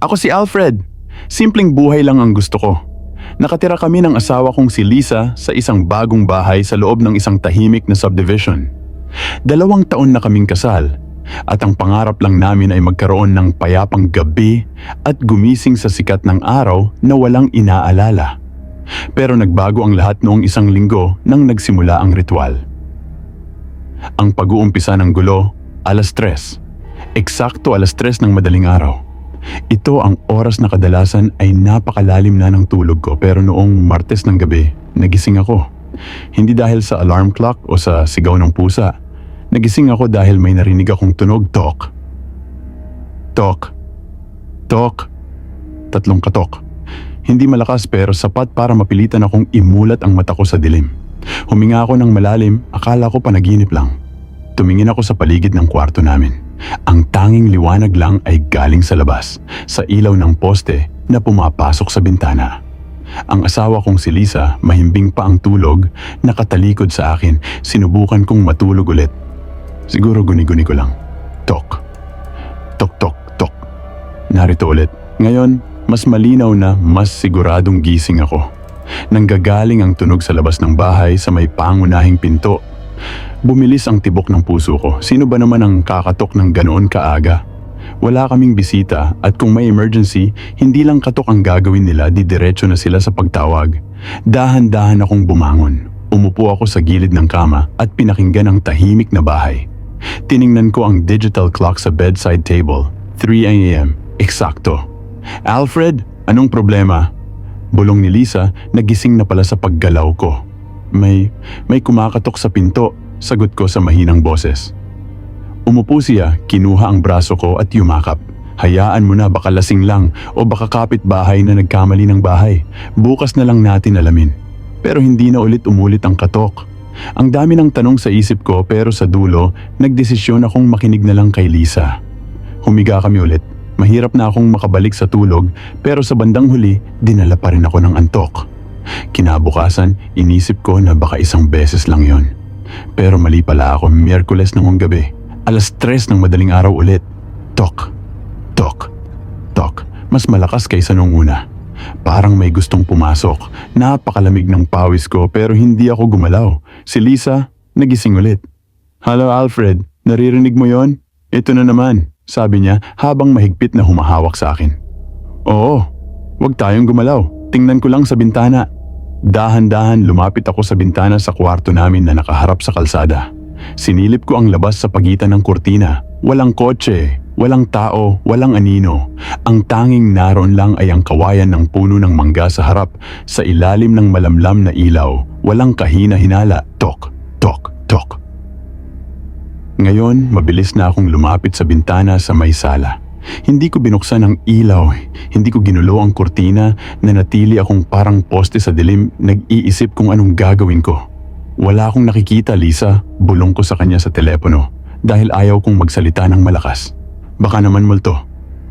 Ako si Alfred. Simpleng buhay lang ang gusto ko. Nakatira kami ng asawa kong si Lisa sa isang bagong bahay sa loob ng isang tahimik na subdivision. Dalawang taon na kaming kasal at ang pangarap lang namin ay magkaroon ng payapang gabi at gumising sa sikat ng araw na walang inaalala. Pero nagbago ang lahat noong isang linggo nang nagsimula ang ritual. Ang pag-uumpisa ng gulo, alas tres. Eksakto alas tres ng madaling araw. Ito ang oras na kadalasan ay napakalalim na ng tulog ko pero noong Martes ng gabi, nagising ako. Hindi dahil sa alarm clock o sa sigaw ng pusa. Nagising ako dahil may narinig akong tunog tok. Tok. Tok. Tatlong katok. Hindi malakas pero sapat para mapilitan akong imulat ang mata ko sa dilim. Huminga ako ng malalim, akala ko panaginip lang. Tumingin ako sa paligid ng kwarto namin. Ang tanging liwanag lang ay galing sa labas, sa ilaw ng poste na pumapasok sa bintana. Ang asawa kong si Lisa, mahimbing pa ang tulog, nakatalikod sa akin, sinubukan kong matulog ulit. Siguro guni-guni ko lang. Tok. Tok, tok, tok. Narito ulit. Ngayon, mas malinaw na mas siguradong gising ako. Nanggagaling ang tunog sa labas ng bahay sa may pangunahing pinto Bumilis ang tibok ng puso ko. Sino ba naman ang kakatok ng ganoon kaaga? Wala kaming bisita at kung may emergency, hindi lang katok ang gagawin nila, di diretso na sila sa pagtawag. Dahan-dahan akong bumangon. Umupo ako sa gilid ng kama at pinakinggan ang tahimik na bahay. Tiningnan ko ang digital clock sa bedside table. 3 a.m. Eksakto. Alfred, anong problema? Bulong ni Lisa, nagising na pala sa paggalaw ko. May, may kumakatok sa pinto, sagot ko sa mahinang boses. Umupo siya, kinuha ang braso ko at yumakap. Hayaan mo na baka lasing lang o baka kapit bahay na nagkamali ng bahay. Bukas na lang natin alamin. Pero hindi na ulit umulit ang katok. Ang dami ng tanong sa isip ko pero sa dulo, nagdesisyon akong makinig na lang kay Lisa. Humiga kami ulit. Mahirap na akong makabalik sa tulog pero sa bandang huli, dinala pa rin ako ng antok. Kinabukasan, inisip ko na baka isang beses lang yon. Pero mali pala ako Miyerkules ng gabi. Alas tres ng madaling araw ulit. Tok, tok, tok. Mas malakas kaysa nung una. Parang may gustong pumasok. Napakalamig ng pawis ko pero hindi ako gumalaw. Si Lisa, nagising ulit. Hello Alfred, naririnig mo yon? Ito na naman, sabi niya habang mahigpit na humahawak sa akin. Oo, wag tayong gumalaw. Tingnan ko lang sa bintana. Dahan-dahan lumapit ako sa bintana sa kwarto namin na nakaharap sa kalsada. Sinilip ko ang labas sa pagitan ng kurtina. Walang kotse, walang tao, walang anino. Ang tanging naroon lang ay ang kawayan ng puno ng mangga sa harap sa ilalim ng malamlam na ilaw. Walang kahina-hinala. Tok, tok, tok. Ngayon, mabilis na akong lumapit sa bintana sa may sala. Hindi ko binuksan ang ilaw, hindi ko ginulo ang kurtina na natili akong parang poste sa dilim nag-iisip kung anong gagawin ko. Wala akong nakikita, Lisa. Bulong ko sa kanya sa telepono dahil ayaw kong magsalita ng malakas. Baka naman multo.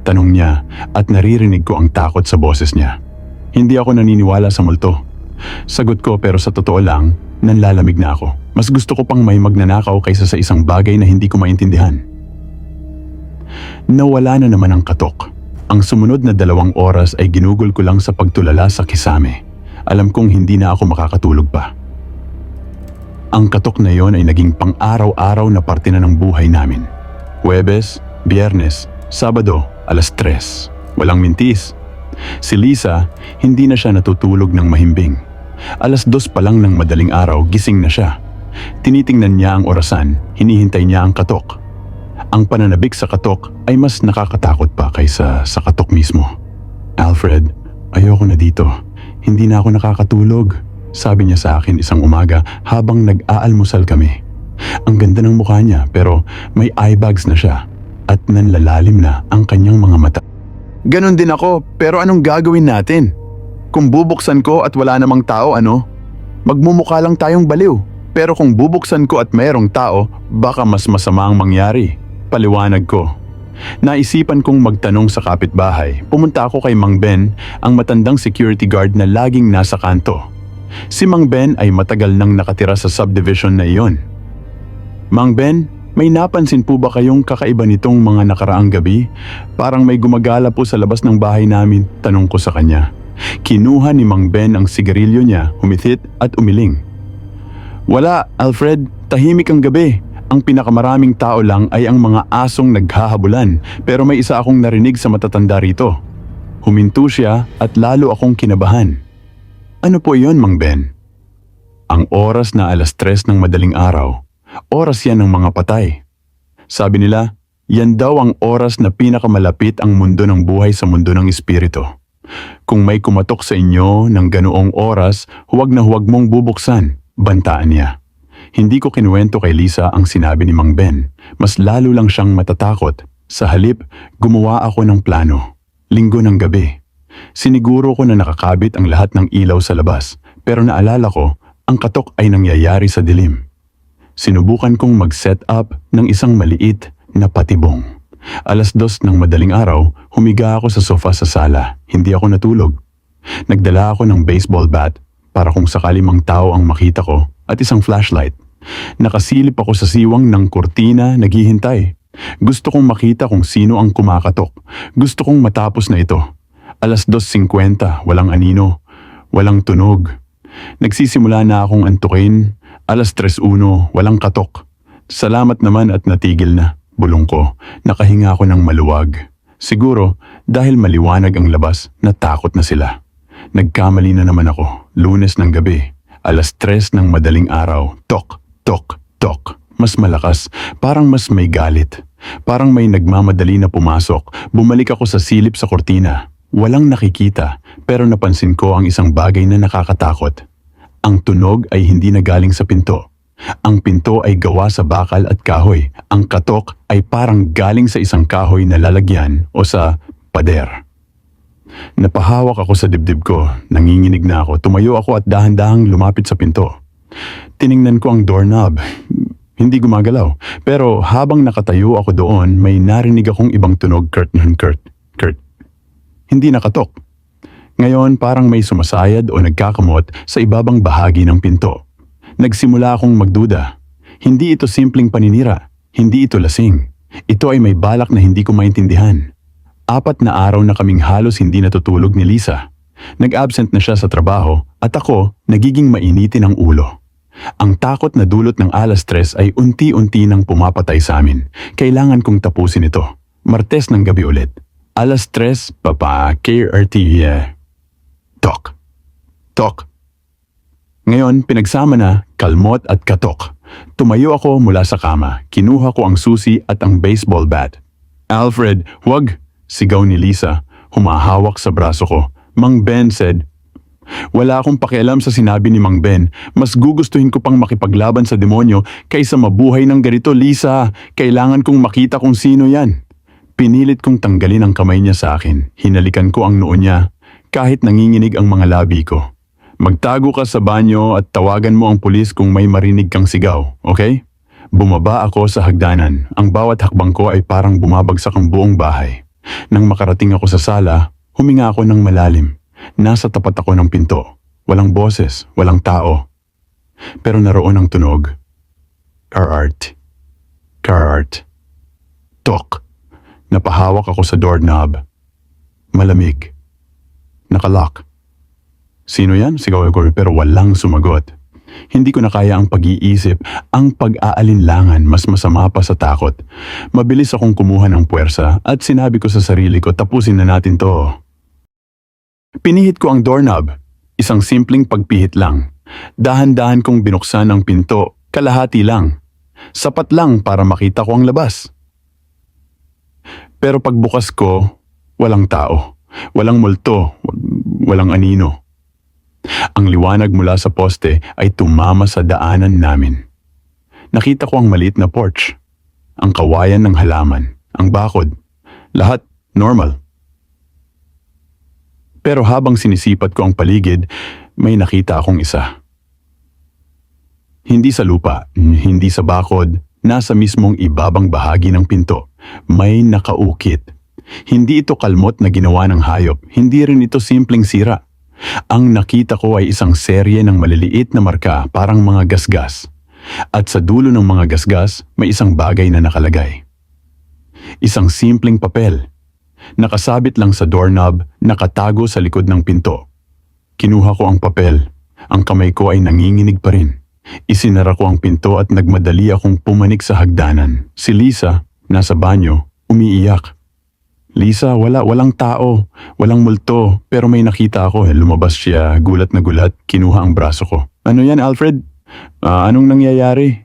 Tanong niya at naririnig ko ang takot sa boses niya. Hindi ako naniniwala sa multo. Sagot ko pero sa totoo lang, nanlalamig na ako. Mas gusto ko pang may magnanakaw kaysa sa isang bagay na hindi ko maintindihan. Nawala na naman ang katok. Ang sumunod na dalawang oras ay ginugol ko lang sa pagtulala sa kisame. Alam kong hindi na ako makakatulog pa. Ang katok na yon ay naging pang-araw-araw na parte na ng buhay namin. Huwebes, Biyernes, Sabado, alas tres. Walang mintis. Si Lisa, hindi na siya natutulog ng mahimbing. Alas dos pa lang ng madaling araw, gising na siya. Tinitingnan niya ang orasan, hinihintay niya ang katok. Ang pananabik sa katok ay mas nakakatakot pa kaysa sa katok mismo. Alfred, ayoko na dito. Hindi na ako nakakatulog. Sabi niya sa akin isang umaga habang nag-aalmusal kami. Ang ganda ng mukha niya pero may eye bags na siya at nanlalalim na ang kanyang mga mata. Ganon din ako pero anong gagawin natin? Kung bubuksan ko at wala namang tao ano? Magmumukha lang tayong baliw. Pero kung bubuksan ko at mayroong tao, baka mas masama ang mangyari. Paliwanag ko. Naisipan kong magtanong sa kapitbahay. Pumunta ako kay Mang Ben, ang matandang security guard na laging nasa kanto. Si Mang Ben ay matagal nang nakatira sa subdivision na iyon. Mang Ben, May napansin po ba kayong kakaiba nitong mga nakaraang gabi? Parang may gumagala po sa labas ng bahay namin, tanong ko sa kanya. Kinuha ni Mang Ben ang sigarilyo niya, humithit at umiling. Wala, Alfred, tahimik ang gabi. Ang pinakamaraming tao lang ay ang mga asong naghahabulan, pero may isa akong narinig sa matatanda rito. Huminto siya at lalo akong kinabahan. Ano po iyon, Mang Ben? Ang oras na alas tres ng madaling araw, oras yan ng mga patay. Sabi nila, yan daw ang oras na pinakamalapit ang mundo ng buhay sa mundo ng espiritu. Kung may kumatok sa inyo ng ganoong oras, huwag na huwag mong bubuksan, bantaan niya. Hindi ko kinuwento kay Lisa ang sinabi ni Mang Ben. Mas lalo lang siyang matatakot. Sa halip, gumawa ako ng plano. Linggo ng gabi. Siniguro ko na nakakabit ang lahat ng ilaw sa labas, pero naalala ko, ang katok ay nangyayari sa dilim. Sinubukan kong mag-set up ng isang maliit na patibong. Alas dos ng madaling araw, humiga ako sa sofa sa sala. Hindi ako natulog. Nagdala ako ng baseball bat para kung sakali mang tao ang makita ko at isang flashlight. Nakasilip ako sa siwang ng kurtina naghihintay. Gusto kong makita kung sino ang kumakatok. Gusto kong matapos na ito. Alas 2.50, walang anino, walang tunog. Nagsisimula na akong antukin. Alas 3.1, walang katok. Salamat naman at natigil na. Bulong ko, nakahinga ako ng maluwag. Siguro dahil maliwanag ang labas, natakot na sila. Nagkamali na naman ako, lunes ng gabi. Alas 3 ng madaling araw, tok, tok, tok. Mas malakas, parang mas may galit. Parang may nagmamadali na pumasok. Bumalik ako sa silip sa kortina. Walang nakikita, pero napansin ko ang isang bagay na nakakatakot. Ang tunog ay hindi nagaling sa pinto. Ang pinto ay gawa sa bakal at kahoy. Ang katok ay parang galing sa isang kahoy na lalagyan o sa pader. Napahawak ako sa dibdib ko, nanginginig na ako, tumayo ako at dahan-dahang lumapit sa pinto. Tiningnan ko ang doorknob. Hindi gumagalaw. Pero habang nakatayo ako doon, may narinig akong ibang tunog, Kurt, Kurt, Kurt. Hindi nakatok. Ngayon parang may sumasayad o nagkakamot sa ibabang bahagi ng pinto. Nagsimula akong magduda. Hindi ito simpleng paninira. Hindi ito lasing. Ito ay may balak na hindi ko maintindihan. Apat na araw na kaming halos hindi natutulog ni Lisa. Nag-absent na siya sa trabaho at ako nagiging mainitin ang ulo. Ang takot na dulot ng alas stress ay unti-unti nang pumapatay sa amin. Kailangan kong tapusin ito. Martes ng gabi ulit. Alas stress, papa, KRT, yeah. Tok. Tok. Ngayon, pinagsama na kalmot at katok. Tumayo ako mula sa kama. Kinuha ko ang susi at ang baseball bat. Alfred, wag! Sigaw ni Lisa. Humahawak sa braso ko. Mang Ben said, Wala akong pakialam sa sinabi ni Mang Ben. Mas gugustuhin ko pang makipaglaban sa demonyo kaysa mabuhay ng ganito, Lisa. Kailangan kong makita kung sino yan. Pinilit kong tanggalin ang kamay niya sa akin. Hinalikan ko ang noo niya. Kahit nanginginig ang mga labi ko. Magtago ka sa banyo at tawagan mo ang pulis kung may marinig kang sigaw, okay? Bumaba ako sa hagdanan. Ang bawat hakbang ko ay parang bumabagsak ang buong bahay. Nang makarating ako sa sala, huminga ako ng malalim. Nasa tapat ako ng pinto. Walang boses, walang tao. Pero naroon ang tunog. Carart. Carart. Tok. Napahawak ako sa doorknob. Malamig. Nakalock. Sino yan? Sigaw ko pero walang sumagot. Hindi ko na kaya ang pag-iisip, ang pag-aalinlangan mas masama pa sa takot. Mabilis akong kumuha ng puwersa at sinabi ko sa sarili ko tapusin na natin to. Pinihit ko ang doorknob. Isang simpleng pagpihit lang. Dahan-dahan kong binuksan ang pinto, kalahati lang. Sapat lang para makita ko ang labas. Pero pagbukas ko, walang tao. Walang multo, walang anino. Ang liwanag mula sa poste ay tumama sa daanan namin. Nakita ko ang maliit na porch, ang kawayan ng halaman, ang bakod, lahat normal. Pero habang sinisipat ko ang paligid, may nakita akong isa. Hindi sa lupa, hindi sa bakod, nasa mismong ibabang bahagi ng pinto. May nakaukit. Hindi ito kalmot na ginawa ng hayop, hindi rin ito simpleng sira. Ang nakita ko ay isang serye ng maliliit na marka parang mga gasgas. At sa dulo ng mga gasgas, may isang bagay na nakalagay. Isang simpleng papel. Nakasabit lang sa doorknob, nakatago sa likod ng pinto. Kinuha ko ang papel. Ang kamay ko ay nanginginig pa rin. Isinara ko ang pinto at nagmadali akong pumanik sa hagdanan. Si Lisa, nasa banyo, umiiyak. Lisa, wala, walang tao, walang multo, pero may nakita ako. Lumabas siya, gulat na gulat, kinuha ang braso ko. Ano yan, Alfred? Ah, anong nangyayari?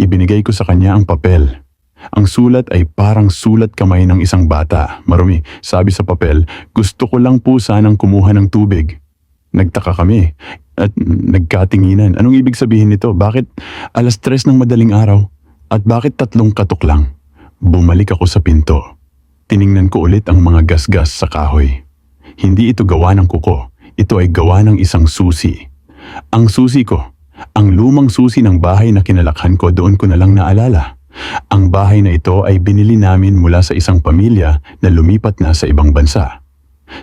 Ibinigay ko sa kanya ang papel. Ang sulat ay parang sulat kamay ng isang bata. Marumi, sabi sa papel, gusto ko lang po sanang kumuha ng tubig. Nagtaka kami at nagkatinginan. Anong ibig sabihin nito? Bakit alas tres ng madaling araw? At bakit tatlong katok lang? Bumalik ako sa pinto. Tiningnan ko ulit ang mga gasgas sa kahoy. Hindi ito gawa ng kuko. Ito ay gawa ng isang susi. Ang susi ko, ang lumang susi ng bahay na kinalakhan ko doon ko na lang naalala. Ang bahay na ito ay binili namin mula sa isang pamilya na lumipat na sa ibang bansa.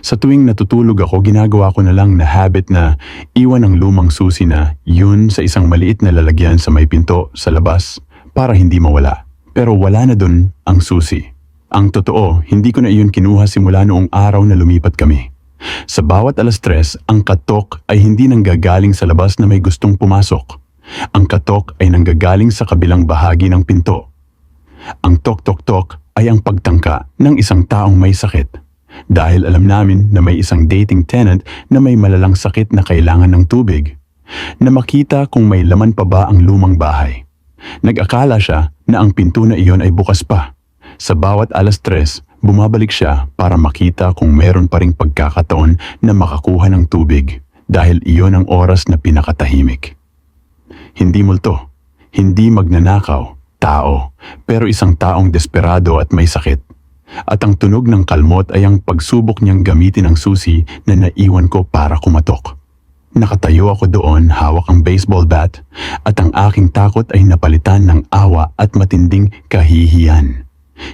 Sa tuwing natutulog ako, ginagawa ko na lang na habit na iwan ang lumang susi na yun sa isang maliit na lalagyan sa may pinto sa labas para hindi mawala. Pero wala na dun ang susi. Ang totoo, hindi ko na iyon kinuha simula noong araw na lumipat kami. Sa bawat alas tres, ang katok ay hindi nanggagaling sa labas na may gustong pumasok. Ang katok ay nanggagaling sa kabilang bahagi ng pinto. Ang tok-tok-tok ay ang pagtangka ng isang taong may sakit. Dahil alam namin na may isang dating tenant na may malalang sakit na kailangan ng tubig. Na makita kung may laman pa ba ang lumang bahay. Nag-akala siya na ang pinto na iyon ay bukas pa. Sa bawat alas tres, bumabalik siya para makita kung meron pa ring pagkakataon na makakuha ng tubig dahil iyon ang oras na pinakatahimik. Hindi multo, hindi magnanakaw, tao, pero isang taong desperado at may sakit. At ang tunog ng kalmot ay ang pagsubok niyang gamitin ang susi na naiwan ko para kumatok. Nakatayo ako doon hawak ang baseball bat at ang aking takot ay napalitan ng awa at matinding kahihiyan.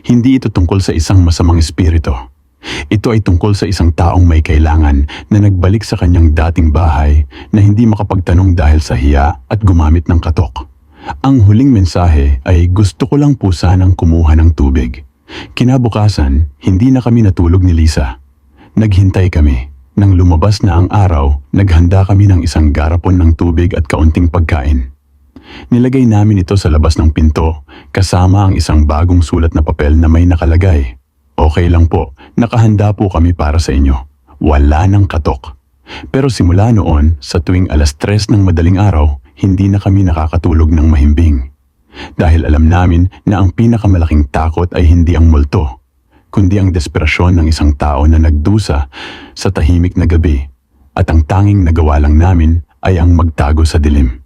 Hindi ito tungkol sa isang masamang espiritu. Ito ay tungkol sa isang taong may kailangan na nagbalik sa kanyang dating bahay na hindi makapagtanong dahil sa hiya at gumamit ng katok. Ang huling mensahe ay gusto ko lang po sanang kumuha ng tubig. Kinabukasan, hindi na kami natulog ni Lisa. Naghintay kami. Nang lumabas na ang araw, naghanda kami ng isang garapon ng tubig at kaunting pagkain. Nilagay namin ito sa labas ng pinto, kasama ang isang bagong sulat na papel na may nakalagay. Okay lang po, nakahanda po kami para sa inyo. Wala nang katok. Pero simula noon, sa tuwing alas tres ng madaling araw, hindi na kami nakakatulog ng mahimbing. Dahil alam namin na ang pinakamalaking takot ay hindi ang multo, kundi ang desperasyon ng isang tao na nagdusa sa tahimik na gabi at ang tanging nagawa lang namin ay ang magtago sa dilim.